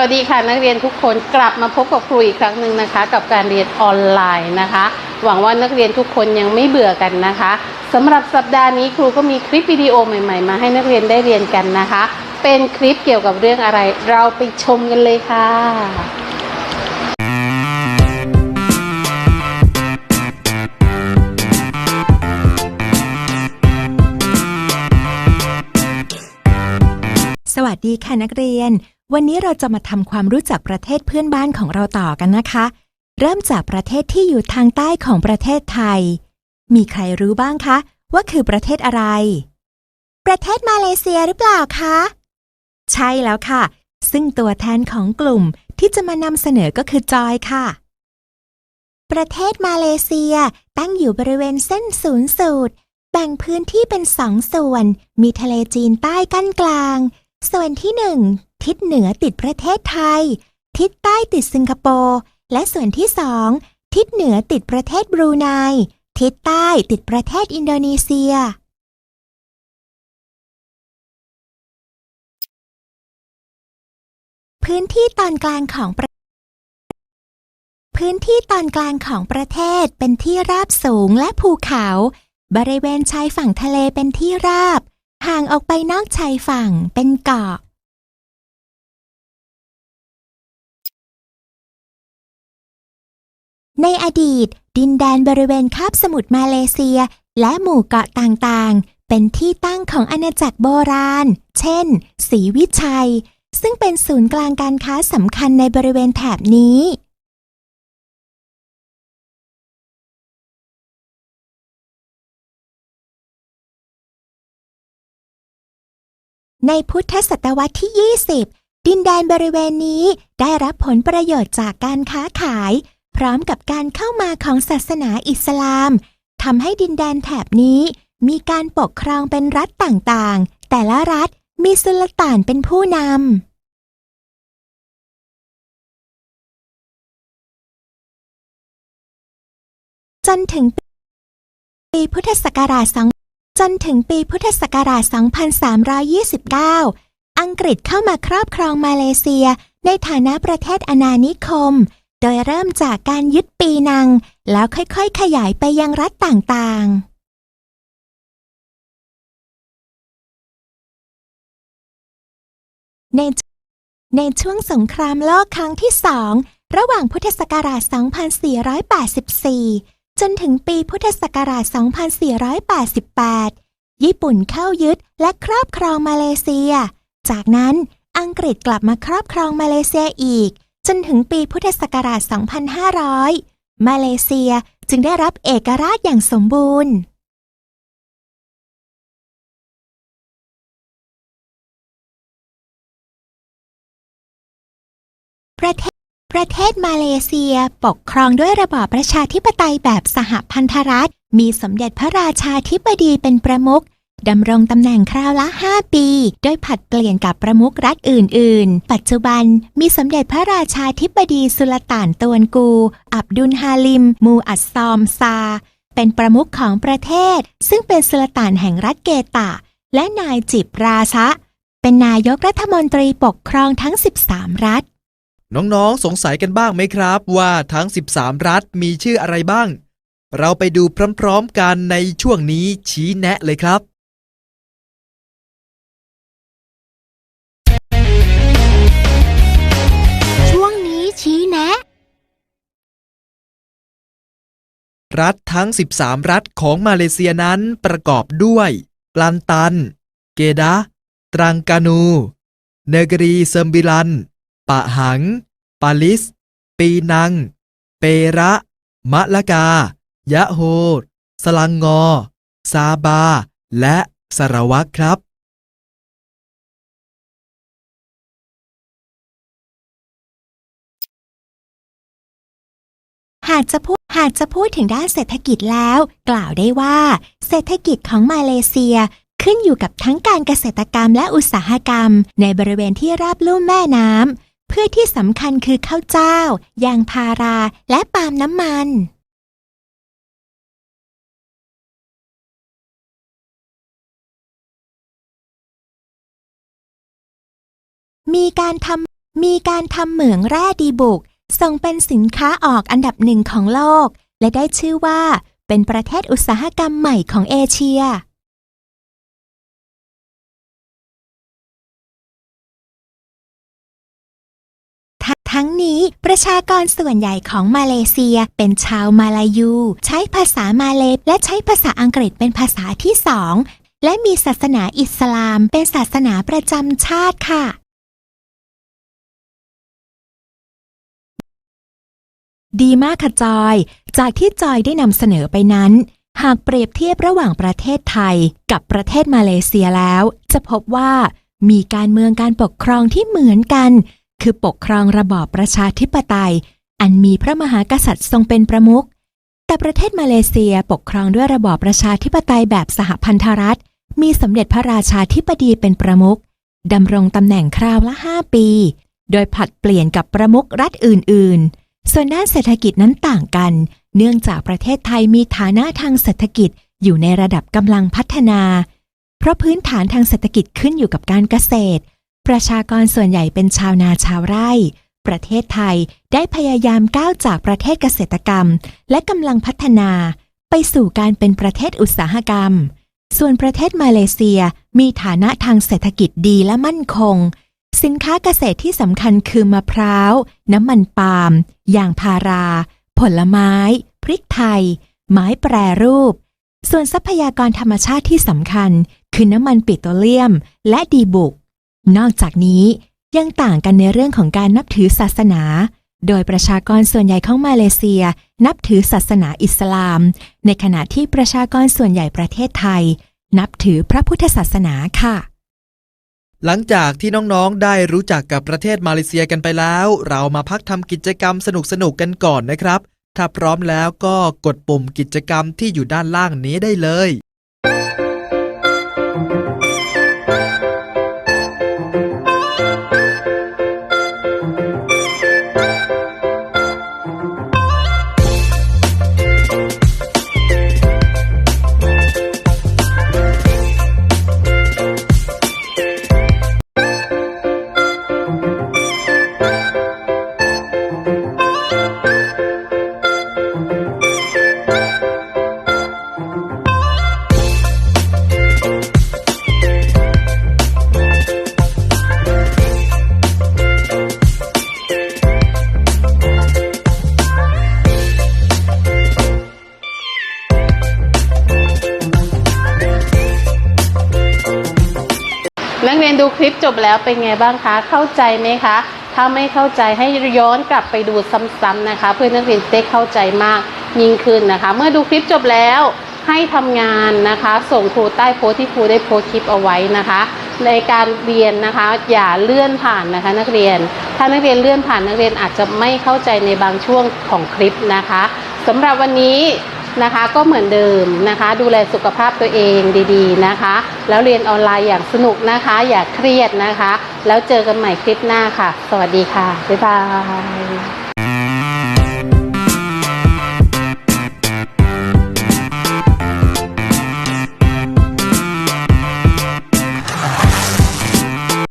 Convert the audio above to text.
วัสดีค่ะนักเรียนทุกคนกลับมาพบกับครูอีกครั้งหนึ่งนะคะ กับการเรียนออนไลน์นะคะ หวังว่านักเรียนทุกคนยังไม่เบื่อกันนะคะสำหรับสัปดาห์นี้ครูก็มีคลิปวิดีโอใหม่ๆ มาให้นักเรียนได้เรียนกันนะคะ เป็นคลิปเกี่ยวกับเรื่องอะไร เราไปชมกันเลยค่ะสวัสดีค่ะนักเรียน วันนี้เราจะมาทำความรู้จักประเทศเพื่อนบ้านของเราต่อกันนะคะ เริ่มจากประเทศที่อยู่ทางใต้ของประเทศไทย มีใครรู้บ้างคะ ว่าคือประเทศอะไร ประเทศมาเลเซียหรือเปล่าคะ ใช่แล้วค่ะ ซึ่งตัวแทนของกลุ่มที่จะมานำเสนอก็คือจอยค่ะ ประเทศมาเลเซียตั้งอยู่บริเวณเส้นศูนย์สูตร แบ่งพื้นที่เป็นสองส่วน มีทะเลจีนใต้กั้นกลาง ส่วนที่หนึ่งทิศเหนือติดประเทศไทย ทิศใต้ติดสิงคโปร์และส่วนที่สองทิศเหนือติดประเทศบรูไนทิศใต้ติดประเทศอินโดนีเซีย พื้นที่ตอนกลางของประพื้นที่ตอนกลางของประเทศเป็นที่ราบสูงและภูเขา บริเวณชายฝั่งทะเลเป็นที่ราบ ห่างออกไปนอกชายฝั่งเป็นเกาะในอดีต ดินแดนบริเวณคาบสมุทรมาเลเซีย และหมู่เกาะต่างๆ เป็นที่ตั้งของอาณาจักรโบราณ เช่นศรีวิชัย ซึ่งเป็นศูนย์กลางการค้าสำคัญในบริเวณแถบนี้ ในพุทธศตวรรษที่ 20 ดินแดนบริเวณนี้ได้รับผลประโยชน์จากการค้าขาย พร้อมกับการเข้ามาของศาสนาอิสลามทำให้ดินแดนแถบนี้ มีการปกครองเป็นรัฐต่างๆ แต่ละรัฐมีสุลต่านเป็นผู้นำจนถึงปีพุทธศักราช2 จนถึงปีพุทธศักราช 2329 อังกฤษเข้ามาครอบครองมาเลเซีย ในฐานะประเทศอาณานิคม โดยเริ่มจากการยึดปีนัง แล้วค่อยๆ ขยายไปยังรัฐต่างๆในในช่วงสงครามโลกครั้งที่สอง ระหว่างพุทธศักราช 2484 จนถึงปีพุทธศักราช 2488 ญี่ปุ่นเข้ายึดและครอบครองมาเลเซีย จากนั้นอังกฤษกลับมาครอบครองมาเลเซียอีก จนถึงปีพุทธศักราช 2500 มาเลเซียจึงได้รับเอกราชอย่างสมบูรณ์ ประเทศ ประเทศมาเลเซียปกครองด้วยระบอบประชาธิปไตยแบบสหพันธรัฐ มีสมเด็จพระราชาธิบดีเป็นประมุขดำรงตำแหน่งคราวละ 5 ปี โดยผัดเปลี่ยนกับประมุขรัฐอื่น ๆ ปัจจุบันมีสมเด็จพระราชาธิบดีสุลต่านตวนกู อับดุลฮาลิม มูอัสซอมซา เป็นประมุขของประเทศ ซึ่งเป็นสุลต่านแห่งรัฐเกตะและนายจิบราชะ เป็นนายกรัฐมนตรีปกครองทั้ง 13 รัฐ น้องๆ สงสัยกันบ้างไหมครับ ว่าทั้ง 13 รัฐมีชื่ออะไรบ้าง เราไปดูพร้อมๆกันในช่วงนี้ชี้แนะเลยครับ ช่วงนี้ชี้แนะ รัฐทั้ง 13 รัฐของมาเลเซียนั้นประกอบด้วย กลันตัน เกดะตรังกานู เนกรีเซิมบิลัน ปะหัง ปาลิส ปีนัง เประ มะละกา ยะโฮสลังงอ ซาบา และสารวัตรครับ หากจะพูดหากจะพูดถึงด้านเศรษฐกิจแล้ว กล่าวได้ว่า เศรษฐกิจของมาเลเซียขึ้นอยู่กับทั้งการเกษตรกรรมและอุตสาหกรรม ในบริเวณที่ราบลุ่มแม่น้ำ เพื่อที่สำคัญคือข้าวเจ้า ยางพาราและปาล์มน้ำมัน มีการทำมีการทำเหมืองแร่ดีบุก ส่งเป็นสินค้าออกอันดับหนึ่งของโลก และได้ชื่อว่าเป็นประเทศอุตสาหกรรมใหม่ของเอเชีย ทั้งนี้ประชากรส่วนใหญ่ของมาเลเซียเป็นชาวมาลายู ใช้ภาษามาเลและใช้ภาษาอังกฤษเป็นภาษาที่สองและมีศาสนาอิสลามเป็นศาสนาประจำชาติค่ะ ดีมากค่ะจอย จากที่จอยได้นำเสนอไปนั้น หากเปรียบเทียบระหว่างประเทศไทยกับประเทศมาเลเซียแล้ว จะพบว่ามีการเมืองการปกครองที่เหมือนกัน คือปกครองระบอบประชาธิปไตย อันมีพระมหากษัตริย์ทรงเป็นประมุข แต่ประเทศมาเลเซียปกครองด้วยระบอบประชาธิปไตยแบบสหพันธรัฐ มีสมเด็จพระราชาธิบดีเป็นประมุขดำรงตำแหน่งคราวละ 5 ปี โดยผลัดเปลี่ยนกับประมุขรัฐอื่น ๆ ส่วนด้านเศรษฐกิจนั้นต่างกัน เนื่องจากประเทศไทยมีฐานะทางเศรษฐกิจอยู่ในระดับกำลังพัฒนา เพราะพื้นฐานทางเศรษฐกิจขึ้นอยู่กับการเกษตร ประชากรส่วนใหญ่เป็นชาวนาชาวไร่ ประเทศไทยได้พยายามก้าวจากประเทศเกษตรกรรม และกำลังพัฒนา ไปสู่การเป็นประเทศอุตสาหกรรม ส่วนประเทศมาเลเซียมีฐานะทางเศรษฐกิจดีและมั่นคง สินค้าเกษตรที่สำคัญคือมะพร้าว น้ำมันปาล์มยางพารา ผลไม้ พริกไทย ไม้แปรรูป ส่วนทรัพยากรธรรมชาติที่สำคัญ คือน้ำมันปิโตรเลียม และดีบุก นอกจากนี้ยังต่างกันในเรื่องของการนับถือศาสนา โดยประชากรส่วนใหญ่ของมาเลเซีย นับถือศาสนาอิสลาม ในขณะที่ประชากรส่วนใหญ่ประเทศไทย นับถือพระพุทธศาสนาค่ะ หลังจากที่น้องๆ ได้รู้จักกับประเทศมาเลเซียกันไปแล้ว เรามาพักทำกิจกรรมสนุกๆ กันก่อนนะครับ ถ้าพร้อมแล้วก็กดปุ่มกิจกรรมที่อยู่ด้านล่างนี้ได้เลย นักเรียนดูคลิปจบแล้วเป็นไงบ้างคะ เข้าใจไหมคะ ถ้าไม่เข้าใจให้ย้อนกลับไปดูซ้ำๆนะคะ เพื่อนักเรียนจะได้เข้าใจมากยิ่งขึ้นนะคะ เมื่อดูคลิปจบแล้วให้ทำงานนะคะ ส่งครูใต้โพสที่ครูได้โพสคลิปเอาไว้นะคะ ในการเรียนนะคะอย่าเลื่อนผ่านนะคะ นักเรียน ถ้านักเรียนเลื่อนผ่านนักเรียนอาจจะไม่เข้าใจในบางช่วงของคลิปนะคะสำหรับวันนี้ นะคะ ก็เหมือนเดิมนะคะ ดูแลสุขภาพตัวเองดีๆนะคะ แล้วเรียนออนไลน์อย่างสนุกนะคะ อย่าเครียดนะคะ แล้วเจอกันใหม่คลิปหน้าค่ะ สวัสดีค่ะ บ๊ายบาย